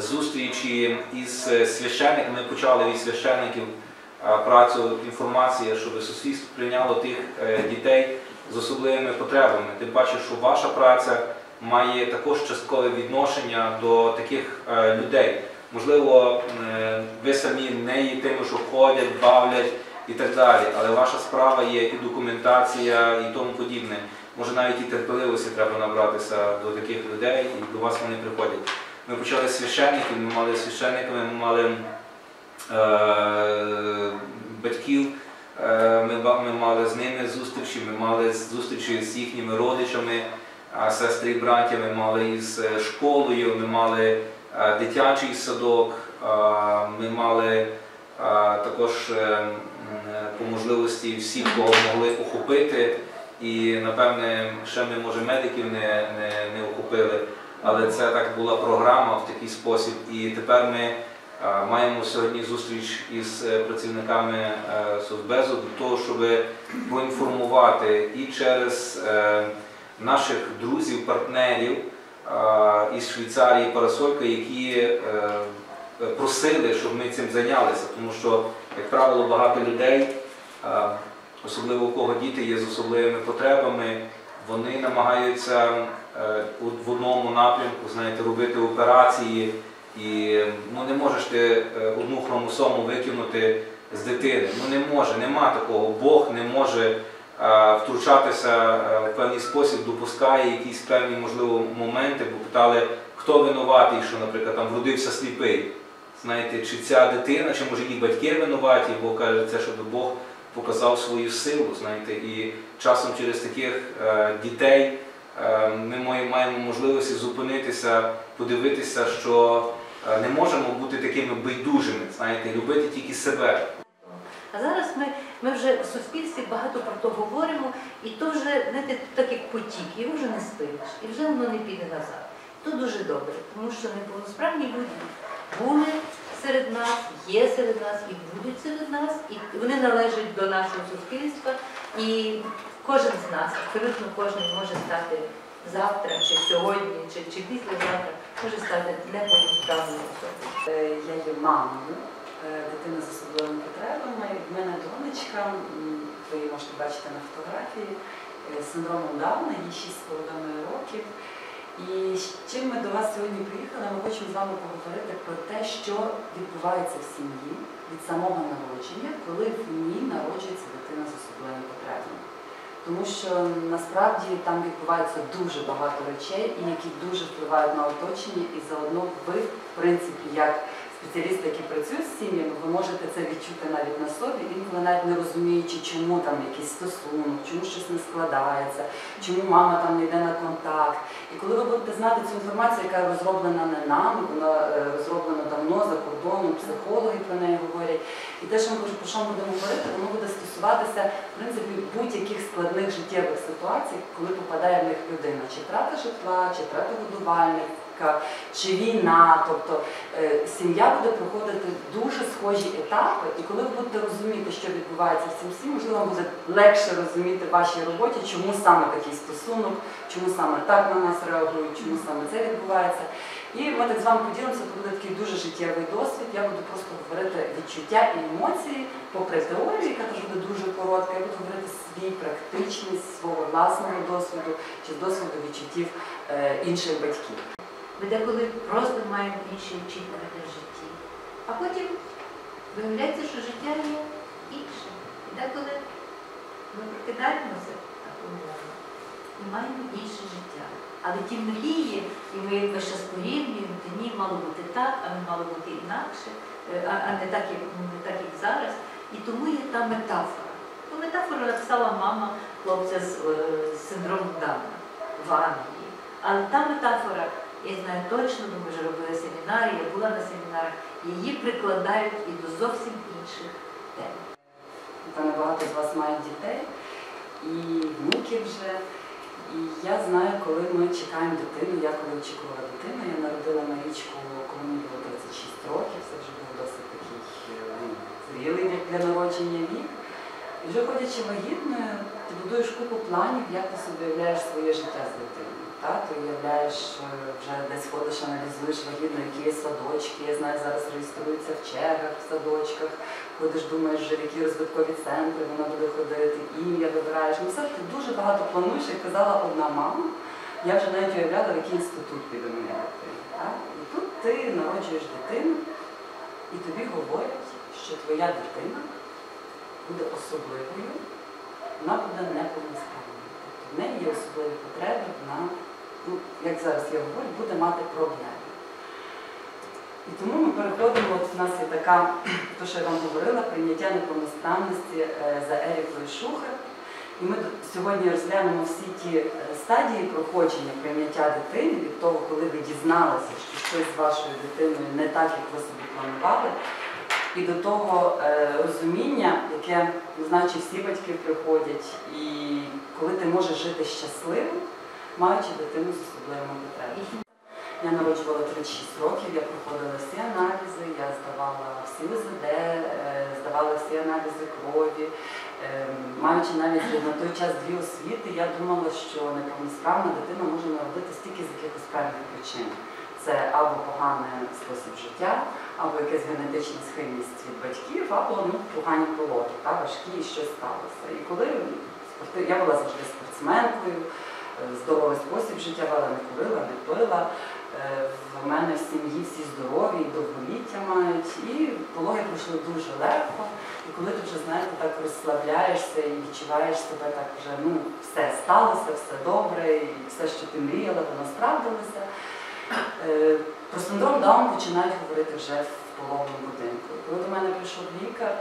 зустрічі із е, священниками. Ми почали від священників е, працю інформація, щоб суспільство прийняло тих е, дітей з особливими потребами. Тим паче, що ваша праця має також часткове відношення до таких людей. Можливо, ви самі не є тими, що ходять, бавлять і так далі, але ваша справа є і документація, і тому подібне. Може навіть і терпеливості треба набратися до таких людей, і до вас вони приходять. Ми почали з священників, ми мали священниками, ми мали е, батьків, е, ми, ми мали з ними зустрічі, ми мали зустрічі з їхніми родичами, а сестри і браття, ми мали із е, школою, ми мали е, дитячий садок, е, ми мали е, також е, по можливості всіх, кого могли охопити. І напевне ще ми може медиків не, не, не охопили, але це так була програма в такий спосіб. І тепер ми е, маємо сьогодні зустріч із е, працівниками е, Совбезу для того, щоб поінформувати і через наших друзів, партнерів із Швейцарії Парасолька, які просили, щоб ми цим зайнялися, тому що, як правило, багато людей. особливо у кого діти є з особливими потребами, вони намагаються в одному напрямку знаєте, робити операції, і ну, не можеш ти е, одну хромосому викинути з дитини. Ну не може, нема такого. Бог не може е, втручатися е, в певний спосіб, допускає якісь певні, можливо, моменти, бо питали, хто винуватий, що, наприклад, там вродився сліпий. Знаєте, чи ця дитина, чи може її батьки винуваті, бо каже, це щоб Бог показав свою силу, знаєте, і часом через таких е, дітей е, ми маємо, можливості зупинитися, подивитися, що е, не можемо бути такими байдужими, знаєте, любити тільки себе. А зараз ми, ми вже в суспільстві багато про то говоримо, і то вже знаєте, так як потік, його вже не спиниш, і вже воно не піде назад. То дуже добре, тому що неповносправні люди були серед нас, є серед нас і будуть серед нас, і вони належать до нашого суспільства. І кожен з нас, абсолютно кожен може стати завтра, чи сьогодні, чи, чи післязавтра, може стати неповноправною особою. Е, Я є мамою дитина з особливими потребами. В мене донечка, ви її можете бачити на фотографії, е, з синдромом Дауна, їй 6,5 років. І з чим ми до вас сьогодні приїхали, ми хочемо з вами поговорити про те, що відбувається в сім'ї від самого народження, коли в ній народжується дитина з особливими потребами. Тому що насправді там відбувається дуже багато речей, які дуже впливають на оточення, і заодно ви, в принципі, як спеціалісти, які працюють з сім'ями, ви можете це відчути навіть на собі, інколи навіть не розуміючи, чому там якийсь стосунок, чому щось не складається, чому мама там не йде на контакт. І коли ви будете знати цю інформацію, яка розроблена не нами, вона е, розроблена давно за кордоном, психологи про неї говорять. І те, що ми про що ми будемо говорити, воно буде стосуватися в принципі будь-яких складних життєвих ситуацій, коли попадає в них людина, чи втрата житла, чи втрата годувальника, чи війна. Тобто е, сім'я буде проходити дуже схожі етапи, і коли ви будете розуміти, що відбувається в цій сім'ї, можливо, буде легше розуміти в вашій роботі, чому саме такий стосунок, чому саме так на нас реагують, чому саме це відбувається. І ми так з вами поділимося, то буде такий дуже життєвий досвід. Я буду просто говорити відчуття і емоції, попри теорію, яка теж буде дуже коротка, я буду говорити свій практичний, свого власного досвіду чи досвіду відчуттів е, інших батьків. Ми деколи просто маємо інші очікування в житті. А потім виявляється, що життя є інше. І деколи ми прокидаємося такому і маємо інше життя. Але ті мрії, і ми весь час порівнюємо, то ні, мало бути так, а мало бути інакше, е, а, не, так, як, не так, як зараз. І тому є та метафора. Ту метафору написала мама хлопця з, е, з синдромом Дауна в Англії. Але та метафора, я знаю точно, бо ми вже робили семінари, я була на семінарах, її прикладають і до зовсім інших тем. Напевно, багато з вас мають дітей і внуки вже. І я знаю, коли ми чекаємо дитину, я коли очікувала дитину, я народила Марічку, коли мені було 36 років, це вже був досить такий е, ну, зрілий для народження вік. І вже ходячи вагітною, ти будуєш купу планів, як ти собі уявляєш своє життя з дитиною. Ти уявляєш, е, вже десь ходиш, аналізуєш вагітно, які є садочки. Я знаю, зараз реєструються в чергах, в садочках. Ходиш, думаєш, в які розвиткові центри вона буде ходити, ім'я вибираєш. Ну все, ти дуже багато плануєш, як казала одна мама. Я вже навіть уявляла, в який інститут піде моя дитина. І тут ти народжуєш дитину, і тобі говорять, що твоя дитина буде особливою, вона буде неповносправною. Тобто в неї є особливі потреби, вона, ну, як зараз я говорю, буде мати проблеми. І тому ми переходимо, от у нас є така, то, що я вам говорила, прийняття неповносправності е, за Ерікою Шухер. І ми сьогодні розглянемо всі ті е, стадії проходження прийняття дитини від того, коли ви дізналися, що щось з вашою дитиною не так, як ви собі планували, і до того е, розуміння, яке, не знаю, чи всі батьки приходять, і коли ти можеш жити щасливо, маючи дитину з особливими потребами. Я народжувала 36 років, я проходила всі аналізи, я здавала всі УЗД, е, здавала всі аналізи крові. Е, Маючи навіть на той час дві освіти, я думала, що неповносправна дитина може народитися тільки з якихось певних причин. Це або поганий спосіб життя, або якась генетична схильність від батьків, або ну, погані пологи, та, важкі і щось сталося. І коли я була завжди спортсменкою, е, здоровий спосіб життя вела, не курила, не пила. Е, В мене в сім'ї всі здорові, і довголіття мають, і пологи пройшли дуже легко. І коли ти вже знаєте, так розслабляєшся і відчуваєш себе так вже, ну, все сталося, все добре, і все, що ти мріяла, воно справдилося. Е, Про синдром Даун починають говорити вже в пологовому будинку. Коли до мене прийшов лікар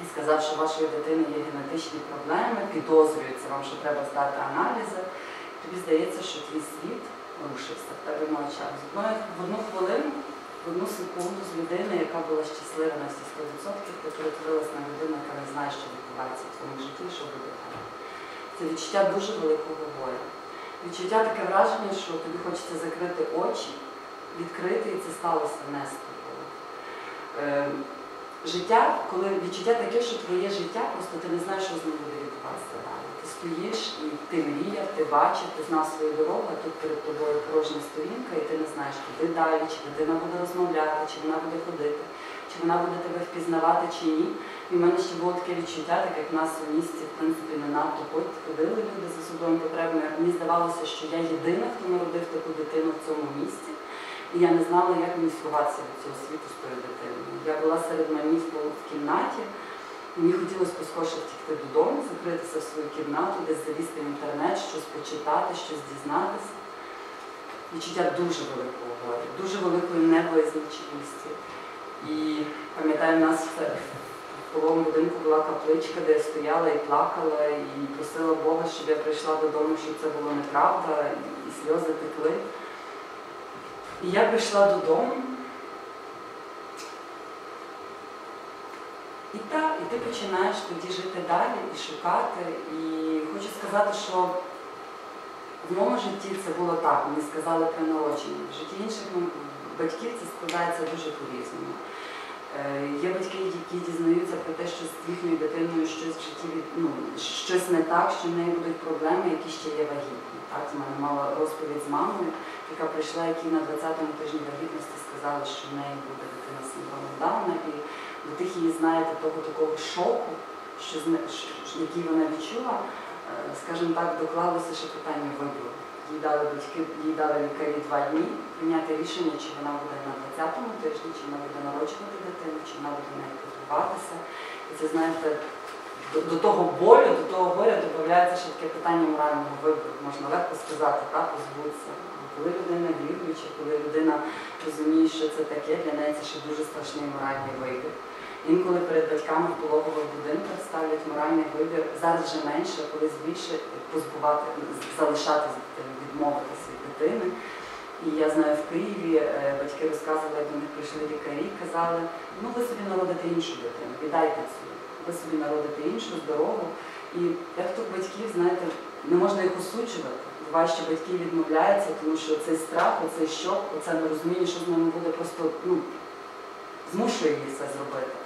і сказав, що у вашої дитини є генетичні проблеми, підозрюється вам, що треба здати аналізи, тобі здається, що твій світ рушився в тебе на. В одну хвилину, в одну секунду з людини, яка була щаслива на всі 100%, ти перетворилась на людину, яка не знає, що відбувається в твоєму житті, що буде далі. Це відчуття дуже великого горя. Відчуття таке враження, що тобі хочеться закрити очі, відкрити, і це сталося не з тобою. Е, життя, коли відчуття таке, що твоє життя, просто ти не знаєш, що з ним буде відбуватися далі. Ти стоїш і ти мріяв, ти бачив, ти знав свою дорогу, а тут перед тобою порожня сторінка, і ти не знаєш, куди далі, чи дитина буде розмовляти, чи вона буде ходити, чи вона буде тебе впізнавати, чи ні. І в мене ще було таке відчуття, так як в нас у місті, в принципі, не надто ходили люди з особливими потребами. Мені здавалося, що я єдина, хто народив таку дитину в цьому місті. І я не знала, як мені сховатися від цього світу з тою дитиною. Я була серед мамів в кімнаті, мені хотілося поскорше втікти додому, закритися в свою кімнату, десь залізти в інтернет, щось почитати, щось дізнатися. Відчуття дуже великого горя, дуже великої невизначеності. І пам'ятаю, в нас в половому будинку була капличка, де я стояла і плакала, і просила Бога, щоб я прийшла додому, щоб це було неправда, і сльози текли. І я прийшла додому. І так, і ти починаєш тоді жити далі і шукати. І хочу сказати, що в моєму житті це було так, мені сказали при народженні. В житті інших ну, батьків це складається дуже по-різному. Е, Є батьки, які дізнаються про те, що з їхньою дитиною щось житті ну, щось не так, що в неї будуть проблеми, які ще є вагітні. Так, з мене мала розповідь з мамою, яка прийшла, якій на 20-му тижні вагітності сказали, що в неї буде дитина з синдромом Дауна, і до тих її, знаєте, того такого шоку, що- який вона відчула, е, скажімо так, доклалося ще питання вибору. Їй дали батьки, їй дали лікарі два дні прийняти рішення, чи вона буде на 20-му тижні, чи вона буде народжувати дитину, чи вона буде нею позбуватися. І це, знаєте, до, до того болю, до того горя додається ще таке питання морального вибору. Можна легко сказати, так, позбутися. Коли людина віруюча, коли людина розуміє, що це таке, для неї це ще дуже страшний моральний вибір. Інколи перед батьками в пологових будинках ставлять моральний вибір зараз вже менше, а колись більше позбувати, залишати відмовитися від дитини. І я знаю, в Києві е, батьки розказували, як до них прийшли лікарі, казали, ну ви собі народите іншу дитину, віддайте цю, ви собі народите іншу, здорову. І як тут батьків, знаєте, не можна їх осуджувати. Буває, що батьки відмовляються, тому що цей страх, оцей шок, оце нерозуміння, що з ними буде, просто ну, змушує їх це зробити.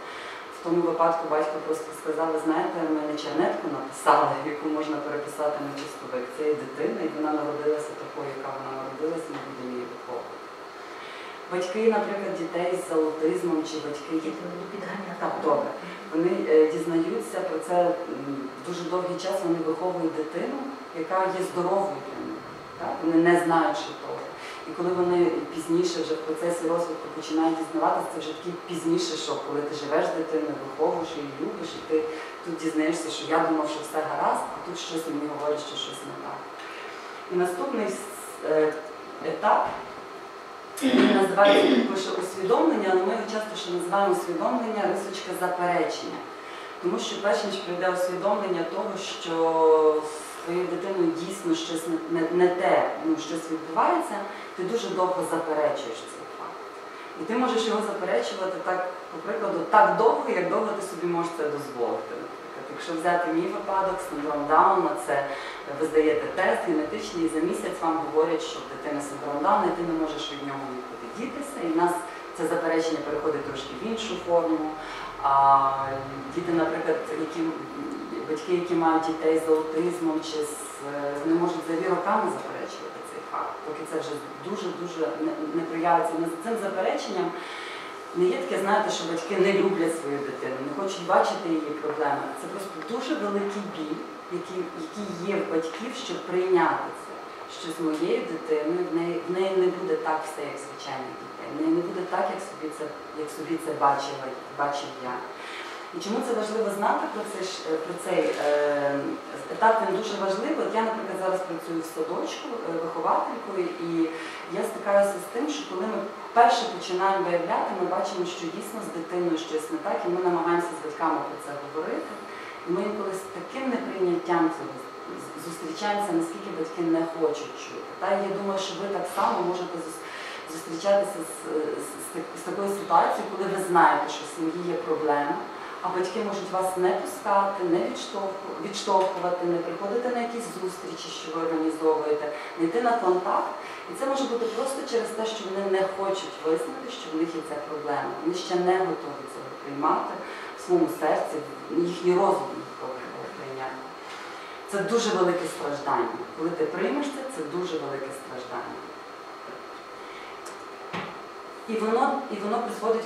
В тому випадку батько просто сказав, знаєте, ми не чернетку написали, яку можна переписати на чистовик. Це є дитина, і вона народилася такою, яка вона народилася, ми будемо її виховувати. Батьки, наприклад, дітей з аутизмом чи батьки, які так, добре. Вони е, дізнаються про це дуже довгий час. Вони виховують дитину, яка є здоровою для них. Вони не знаючи того. І коли вони пізніше вже в процесі розвитку починають дізнаватися, це вже такий пізніше шок, коли ти живеш з дитиною, виховуєш її, любиш, і ти тут дізнаєшся, що я думав, що все гаразд, а тут щось мені говорить, що щось не так. І наступний е, етап називається пише усвідомлення, але ми його часто ще називаємо усвідомлення рисочка заперечення. Тому що перш ніж прийде усвідомлення того, що з твоєю дитиною дійсно щось не, не, те, ну, щось відбувається, ти дуже довго заперечуєш цей факт. І ти можеш його заперечувати так, по прикладу, так довго, як довго ти собі можеш це дозволити. Якщо взяти мій випадок, синдром Дауна, це ви здаєте тест генетичний, і за місяць вам говорять, що в дитини синдром Дауна, і ти не можеш від нього нікуди дітися. І в нас це заперечення переходить трошки в іншу форму. А діти, наприклад, які батьки, які мають дітей з аутизмом, чи з е, вони можуть взагалі роками заперечувати цей факт, поки це вже дуже-дуже не, не проявиться. З цим запереченням не є таке, знаєте, що батьки не люблять свою дитину, не хочуть бачити її проблеми. Це просто дуже великий біль, який, який є в батьків, щоб прийняти це. Що з моєю дитиною в неї, в неї не буде так все, як звичайних дітей. В неї не буде так, як собі це, як собі це бачила, бачив я. І чому це важливо знати про цей, е, про цей е, етап? Він дуже важливий. Я, наприклад, зараз працюю в садочку е, вихователькою, і я стикаюся з тим, що коли ми вперше починаємо виявляти, ми бачимо, що дійсно з дитиною щось не так, і ми намагаємося з батьками про це говорити. І ми інколи з таким неприйняттям цього зустрічаємося, наскільки батьки не хочуть чути. Та я думаю, що ви так само можете зус- зустрічатися з, з, з з такою ситуацією, коли ви знаєте, що в сім'ї є проблема, а батьки можуть вас не пускати, не відштовхувати, не приходити на якісь зустрічі, що ви організовуєте, не йти на контакт. І це може бути просто через те, що вони не хочуть визнати, що в них є ця проблема. Вони ще не готові цього приймати в своєму серці, їхній розум не готовий цього прийняти. Це дуже велике страждання. Коли ти приймеш це, це дуже велике страждання. І воно, і воно призводить,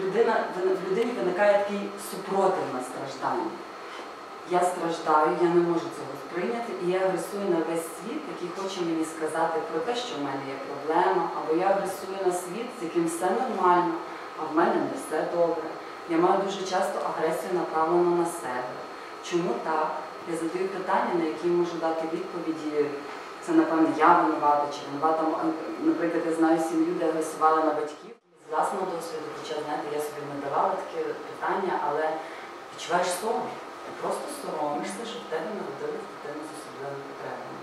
людина, в людині виникає такий супротив на страждання. Я страждаю, я не можу цього сприйняти, і я агресую на весь світ, який хоче мені сказати про те, що в мене є проблема, або я агресую на світ, з яким все нормально, а в мене не все добре. Я маю дуже часто агресію направлену на себе. Чому так? Я задаю питання, на які можу дати відповіді. Це, напевно, я винувата чи винувата. Наприклад, я знаю сім'ю, де агресували на батьків. З власного досвіду, хоча, знаєте, я собі не давала таке питання, але відчуваєш сором. Ти просто соромишся, що в тебе народили дитина з особливими потребами.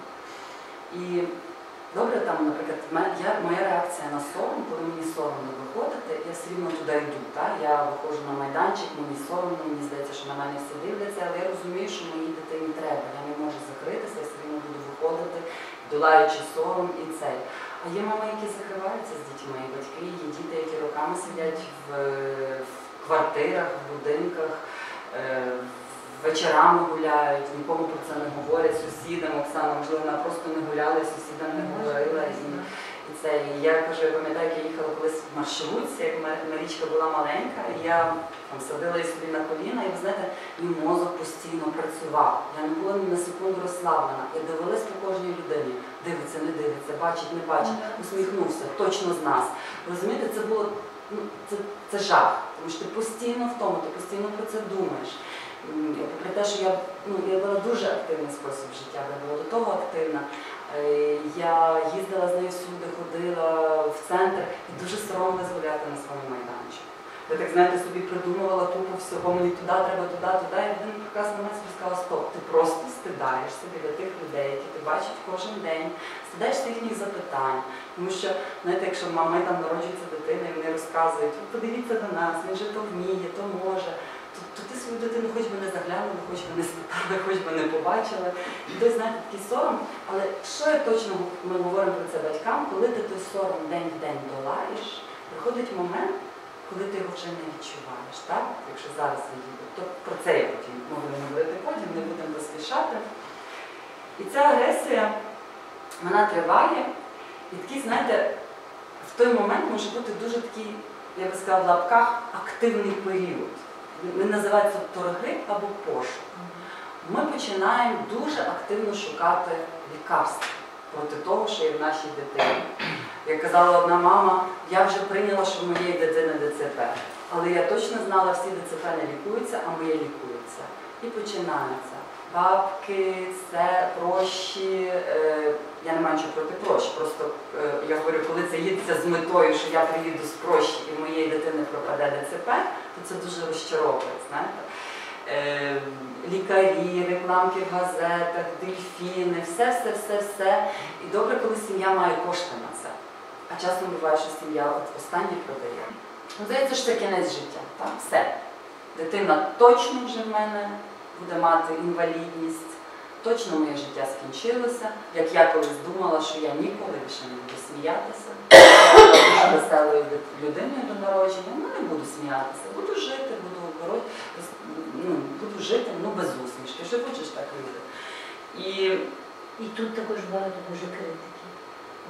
Добре, там, наприклад, я, моя реакція на сором, коли мені соромно виходити, я все рівно туди йду. Так? Я виходжу на майданчик, мені соромно, мені здається, що на мене всі дивляться, але я розумію, що моїй дитині треба. Я не можу закритися, я все рівно буду виходити, долаючи сором і цей. А є мами, які закриваються з дітьми, і батьки, є діти, які роками сидять в, в квартирах, в будинках, е, вечорами гуляють, нікому про це не говорять сусідам. Оксана, можливо, вона просто не гуляла, і сусідам не говорила. І, і це і я кажу, я пам'ятаю, як я їхала колись в маршрутці, як Марічка була маленька, і я там садила її собі на коліна, і ви знаєте, мій мозок постійно працював. Я не була ні на секунду розслаблена. Я дивилась по кожній людині. Дивиться, не дивиться, бачить, не бачить, усміхнувся, точно з нас. Розумієте, це було ну, це, це жах, тому що ти постійно в тому, ти постійно про це думаєш. Попри те, що я, ну, я вела дуже активний спосіб життя, я була до того активна. Е, Я їздила з нею всюди, ходила в центр і дуже соромилась гуляти на своєму майданчику. Я так знаєте, собі придумувала тупо всього, мені туди треба, туди, туди. І один прекрасний момент сказала, стоп, ти просто стидаєшся біля тих людей, які ти бачиш кожен день, стидаєшся їхніх запитань. Тому що, знаєте, якщо мами там народжується дитина і вони розказують, подивіться до нас, він же то вміє, то може. То, то ти свою дитину хоч би не заглянула, хоч би не спитала, хоч би не побачила. І той, знаєте, такий сором. Але що я точно ми говоримо про це батькам, коли ти той сором день в день долаєш, приходить момент, коли ти його вже не відчуваєш, так? Якщо зараз їдете, то про це я потім можу говорити потім, не будемо поспішати. І ця агресія, вона триває, і такий, знаєте, в той момент може бути дуже такий, я би сказала, в лапках активний період. Він називається торги або пошук. Ми починаємо дуже активно шукати лікарства проти того, що є в нашій дитині. Як казала одна мама, я вже прийняла, що в моєї дитини ДЦП. Але я точно знала, всі ДЦП не лікуються, а моє лікується. І починається. Бабки, це прощі. Е, я не маю нічого проти прощі. Просто е, я говорю, коли це їдеться з метою, що я приїду з прощі і моєї дитини пропаде ДЦП, то це дуже розчаровує, знаєте. Е, лікарі, рекламки в газетах, дельфіни, все, все, все, все. І добре, коли сім'я має кошти на це. А часом буває, що сім'я от останнє продає. Ну, здається, що це кінець життя. Так? Все. Дитина точно вже в мене буде мати інвалідність, точно моє життя скінчилося. Як я колись думала, що я ніколи більше не буду сміятися. Я була веселою людиною до народження, ну не буду сміятися, буду жити, буду ну, буду жити, ну без усмішки. Що хочеш, так буде. І І тут також багато дуже критики.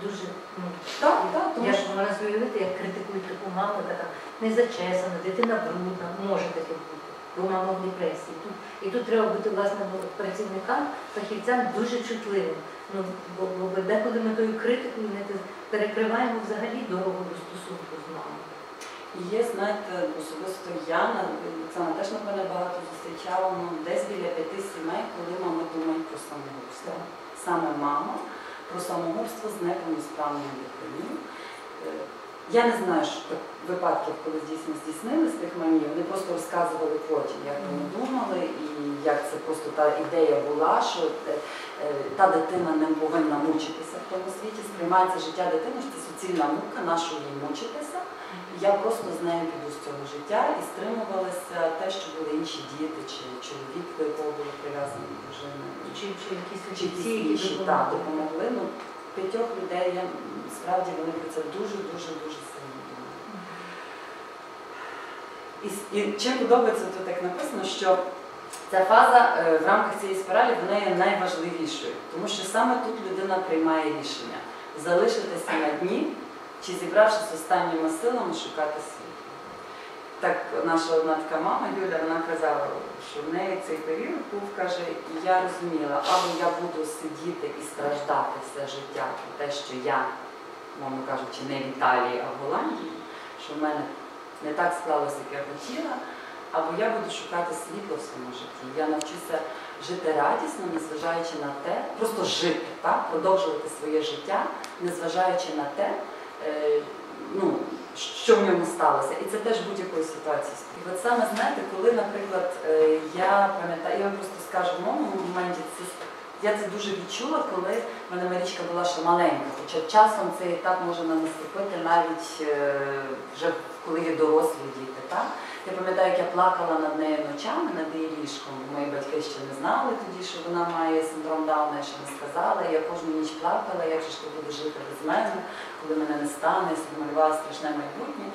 Дуже, ну, так, так, тому я ж собі уявити, як критикують таку маму, яка там не зачесана, дитина брудна, може таке бути. Бо мама в депресії. Тут, і тут треба бути власне працівникам, фахівцям дуже чутливим. Ну, бо, бо, деколи ми тою критикою не перекриваємо взагалі дорогу до стосунку з мамою. Є, знаєте, особисто я, на- Оксана теж напевне багато зустрічала, ну, десь біля п'яти сімей, коли мами думають про самогубство. Саме мама про самогубство з неповносправною дитиною. Я не знаю що випадків, коли дійсно здійснили з тих мамів. Вони просто розказували потім, як вони думали, і як це просто та ідея була, що е, е, та дитина не повинна мучитися в тому світі, сприймається життя дитини, що це суцільна мука, на що їй мучитися. Я просто з нею піду з цього життя і стримувалася те, що були інші діти, чи чоловік, до якого були прив'язані дружини. Чи, чи якісь Чи фахівці, якісь які інші допомогли. Ну, п'ятьох людей я справді вони про це дуже-дуже дуже сильно думають. І, і чим подобається тут так написано, що ця фаза е, в рамках цієї спіралі вона є найважливішою, тому що саме тут людина приймає рішення залишитися на дні чи зібравшись останніми силами шукати світло. Так наша одна така мама Юля, вона казала, що в неї цей період був, каже, і я розуміла, або я буду сидіти і страждати все життя те, що я, мовно кажучи, не в Італії, а в Голландії, що в мене не так склалося, як я хотіла, або я буду шукати світло в своєму житті. Я навчуся жити радісно, незважаючи на те, просто жити, так? продовжувати своє життя, незважаючи на те, е, ну, що в ньому сталося. І це теж будь-якої ситуації. І от саме знаєте, коли, наприклад, е, я пам'ятаю, я вам просто скажу в моєму моменті, це, я це дуже відчула, коли в мене Марічка була ще маленька. Хоча часом цей етап може наступити навіть е, вже коли є дорослі діти. Так? Я пам'ятаю, як я плакала над нею ночами, над її ліжком. Мої батьки ще не знали тоді, що вона має синдром Дауна, я ще не сказала. Я кожну ніч плакала, як же ж ти будеш жити без мене, коли мене не стане, малювала страшне майбутнє.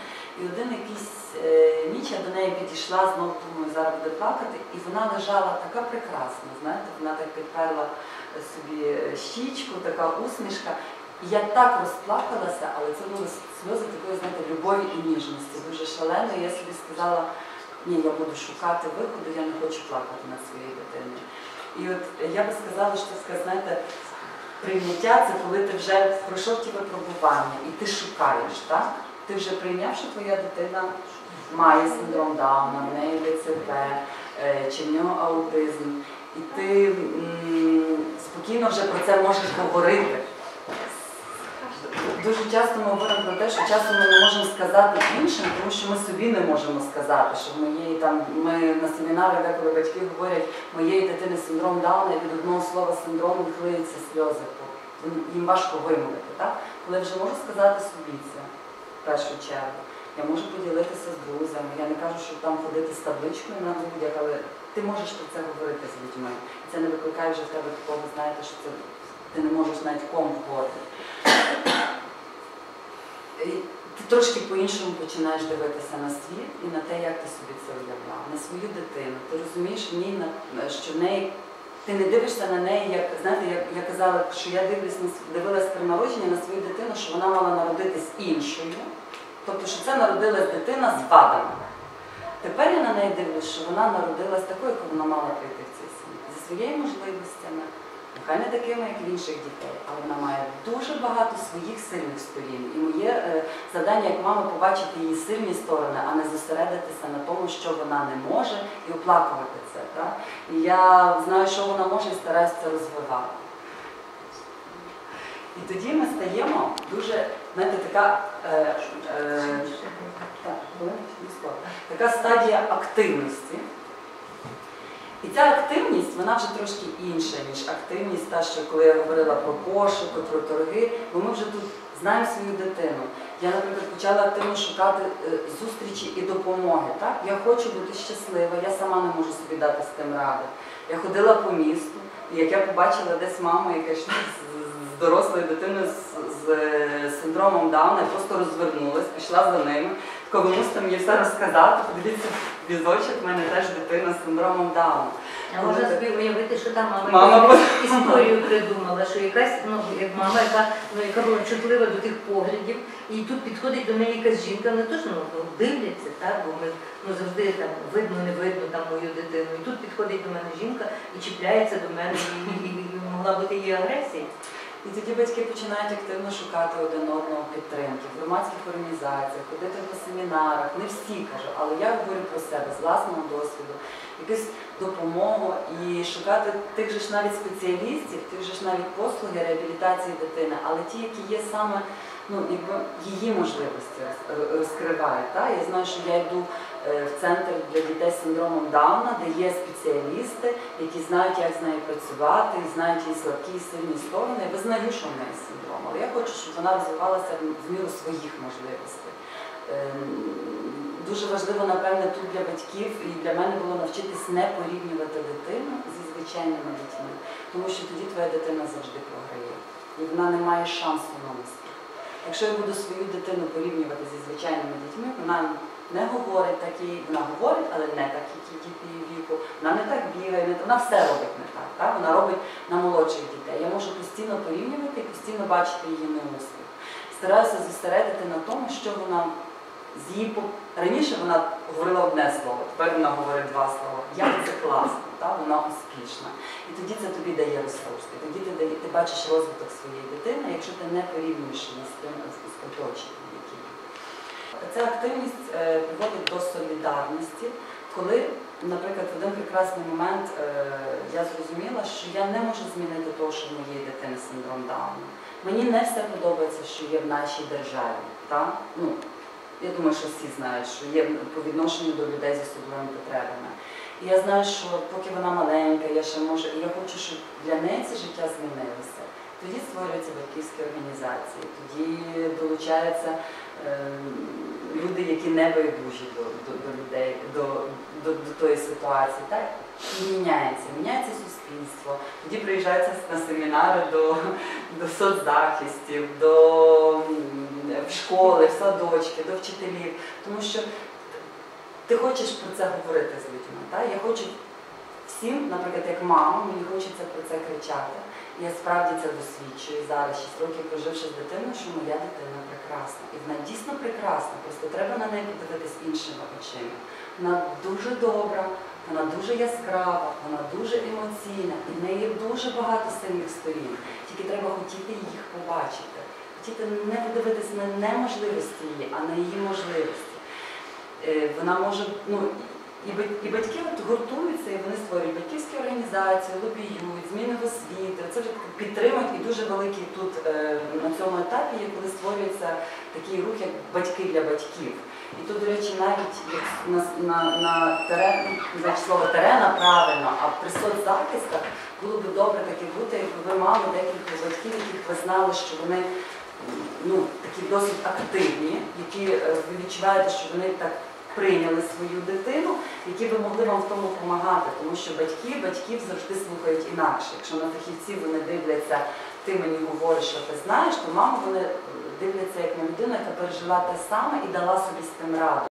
І один якийсь е, ніч я до неї підійшла, знову думаю, зараз буде плакати, і вона лежала така прекрасна, знаєте, вона так підперла собі щічку, така усмішка. І я так розплакалася, але це були сльози такої, знаєте, любові і ніжності, дуже шаленої. Я собі сказала, ні, я буду шукати виходу, я не хочу плакати над своєю дитиною. І от я би сказала, що це знаєте, прийняття це коли ти вже пройшов ті випробування і ти шукаєш, так? Ти вже прийняв, що твоя дитина має синдром Дауна, в неї ДЦП, е, чи в нього аутизм. І ти м, спокійно вже про це можеш говорити. Дуже часто ми говоримо про те, що часом ми не можемо сказати іншим, тому що ми собі не можемо сказати, що моєї там ми на семінарах, деколи батьки говорять, моєї дитини синдром Дауна, і від одного слова синдром хлиються сльози. Їм важко вимовити. Так? Коли вже можу сказати собі це в першу чергу. Я можу поділитися з друзями. Я не кажу, що там ходити з табличкою на грудях, але ти можеш про це говорити з людьми. І це не викликає вже в тебе такого, знаєте, що це ти не можеш навіть ком. І Ти трошки по-іншому починаєш дивитися на світ і на те, як ти собі це уявляв, на свою дитину. Ти розумієш в ній, на- що неї ти не дивишся на неї, як знаєте, як я казала, що я дивлюсь дивилась при народженні на свою дитину, що вона мала народитись іншою. Тобто, що це народилась дитина з вадами. Тепер я на неї дивлюсь, що вона народилась такою, яку вона мала прийти в цей світ, зі своїми можливостями, нехай не такими, як в інших дітей, але вона має дуже багато своїх сильних сторін. І моє е, завдання як мами побачити її сильні сторони, а не зосередитися на тому, що вона не може, і оплакувати це. Так? І я знаю, що вона може, і стараюся це розвивати. І тоді ми стаємо дуже, знаєте, така. Е, е, так. Така стадія активності. І ця активність, вона вже трошки інша, ніж активність, та, що коли я говорила про пошуки, про торги, бо ми вже тут знаємо свою дитину. Я, наприклад, почала активно шукати е, зустрічі і допомоги. Так? Я хочу бути щаслива, я сама не можу собі дати з тим ради. Я ходила по місту, і як я побачила десь маму, яка йшла з, дорослою дитиною з, з е, синдромом Дауна, я просто розвернулась, пішла за ними. Комусь там їй все розказати, подивіться, візочок в мене теж дитина з синдромом Дауна. А можна собі уявити, що там мама, Мама історію придумала, що якась ну, як мама, яка, ну, яка була чутлива до тих поглядів, і тут підходить до неї якась жінка, не то, що ну, ну, дивляться, так, бо ми ну, завжди там видно, не видно там мою дитину. І тут підходить до мене жінка і чіпляється до мене, і, і, і могла бути її агресія. І тоді батьки починають активно шукати один одного підтримки в громадських організаціях, ходити по семінарах. Не всі кажу, але я говорю про себе з власного досвіду, якусь допомогу і шукати тих же ж навіть спеціалістів, тих же ж навіть послуги реабілітації дитини, але ті, які є саме ну, її можливості розкривають. Та? Я знаю, що я йду в центр для дітей з синдромом Дауна, де є спеціалісти, які знають, як з нею працювати, і знають її слабкі і сильні сторони. Я визнаю, що в неї синдром, але я хочу, щоб вона розвивалася в міру своїх можливостей. Ем, Дуже важливо, напевне, тут для батьків і для мене було навчитись не порівнювати дитину зі звичайними дітьми, тому що тоді твоя дитина завжди програє, і вона не має шансу на успіх. Якщо я буду свою дитину порівнювати зі звичайними дітьми, вона не говорить так, і вона говорить, але не так, як діти її віку. Вона не так бігає, не, вона все робить не так. так? Вона робить на молодших дітей. Я можу постійно порівнювати і постійно бачити її неуспіх. Стараюся зосередити на тому, що вона з її раніше вона говорила одне слово, тепер вона говорить два слова. Як це класно, так? вона успішна. І тоді це тобі дає ресурс. І тоді ти, дає- ти бачиш розвиток своєї дитини, якщо ти не порівнюєш її з тим з оточенням. Ця активність е, приводить до солідарності, коли, наприклад, в один прекрасний момент е, я зрозуміла, що я не можу змінити того, що моєї дитини синдром Дауна. Мені не все подобається, що є в нашій державі. Так? Ну, я думаю, що всі знають, що є по відношенню до людей з особливими потребами. І я знаю, що поки вона маленька, я ще можу, і я хочу, щоб для неї це життя змінилося. Тоді створюються батьківські організації, тоді долучаються е, люди, які не байдужі до, до, до людей, до, до, до тої ситуації. Так? І міняється, міняється суспільство. Тоді приїжджаються на семінари до, до соцзахистів, до в школи, в садочки, до вчителів. Тому що ти хочеш про це говорити з людьми. Так? Я хочу всім, наприклад, як мама, мені хочеться про це кричати. Я справді це досвідчую зараз, 6 років проживши з дитиною, що моя дитина прекрасна. І вона дійсно прекрасна, просто треба на неї подивитись іншими очима. Вона дуже добра, вона дуже яскрава, вона дуже емоційна, і в неї дуже багато сильних сторін. Тільки треба хотіти їх побачити. Хотіти не подивитися на неможливості її, а на її можливості. Е, Вона може, ну, і, батьки от гуртуються, і вони створюють батьківські організації, лобіюють, зміни в освіти. Це підтримують і дуже великий тут е, на цьому етапі коли створюється такий рух, як батьки для батьків. І тут, до речі, навіть на, на, на терен, слово терена правильно, а при соцзахистах було б добре таке бути, якби ви мали декілька батьків, яких ви знали, що вони ну, такі досить активні, які е, ви відчуваєте, що вони так прийняли свою дитину, які би могли вам в тому допомагати, тому що батьки батьків завжди слухають інакше. Якщо на фахівців вони дивляться, ти мені говориш, що ти знаєш, то маму вони дивляться як на людину, яка пережила те саме і дала собі з тим раду.